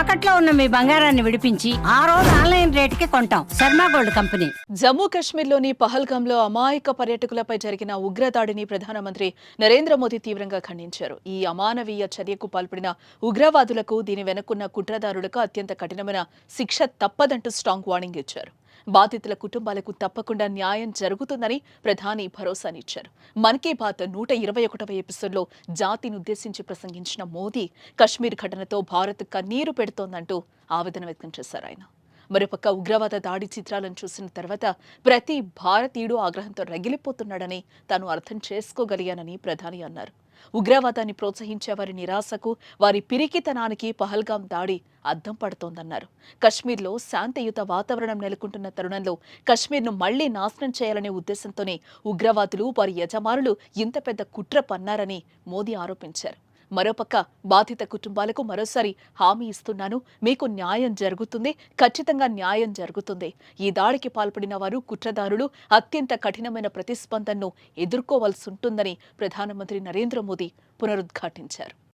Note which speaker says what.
Speaker 1: తాకట్లో ఉన్న మీ బంగారాన్ని విడిపించి ఆ రోజు ఆన్లైన్ రేటుకి కొంటాం. Sharma gold company.
Speaker 2: జమ్మూ కాశ్మీర్లోని పహల్గంలో అమాయక పర్యాటకులపై జరిగిన ఉగ్రదాడిని ప్రధానమంత్రి నరేంద్ర మోదీ తీవ్రంగా ఖండించారు. ఈ అమానవీయ చర్యకు పాల్పడిన ఉగ్రవాదులకు దీని వెనుకున్న కుట్రదారులకు అత్యంత కఠినమైన శిక్ష తప్పదంటూ స్ట్రాంగ్ వార్నింగ్ ఇచ్చారు. బాధితుల కుటుంబాలకు తప్పకుండా న్యాయం జరుగుతుందని ప్రధాని భరోసానిచ్చారు. మన్ కీ బాత్ నూట ఇరవై ఒకటవ ఎపిసోడ్లో జాతిని ఉద్దేశించి ప్రసంగించిన మోదీ కశ్మీర్ ఘటనతో భారత్ కన్నీరు పెడుతోందంటూ ఆవేదన వ్యక్తం చేశారు ఆయన. మరోపక్క ఉగ్రవాద దాడి చిత్రాలను చూసిన తర్వాత ప్రతి భారతీయుడు ఆగ్రహంతో రగిలిపోతున్నాడని తాను అర్థం చేసుకోగలిగానని ప్రధాని అన్నారు. ఉగ్రవాదాన్ని ప్రోత్సహించే వారి నిరాశకు వారి పిరికితనానికి పహల్గాం దాడి అద్దం పడుతోందన్నారు. కశ్మీర్లో శాంతియుత వాతావరణం నెలకొంటున్న తరుణంలో కశ్మీర్ను మళ్ళీ నాశనం చేయాలనే ఉద్దేశంతోనే ఉగ్రవాదులు వారి యజమానులు ఇంత పెద్ద కుట్ర పన్నారని మోదీ ఆరోపించారు. మరోపక్క బాధిత కుటుంబాలకు మరోసారి హామీ ఇస్తున్నాను. మీకు న్యాయం జరుగుతుంది. ఖచ్చితంగా న్యాయం జరుగుతుంది. ఈ దాడికి పాల్పడిన వారు కుట్రదారులు. అత్యంత కఠినమైన ప్రతిస్పందనను ఎదుర్కోవాల్సి ఉంటుందని ప్రధానమంత్రి నరేంద్ర మోదీ పునరుద్ఘాటించారు.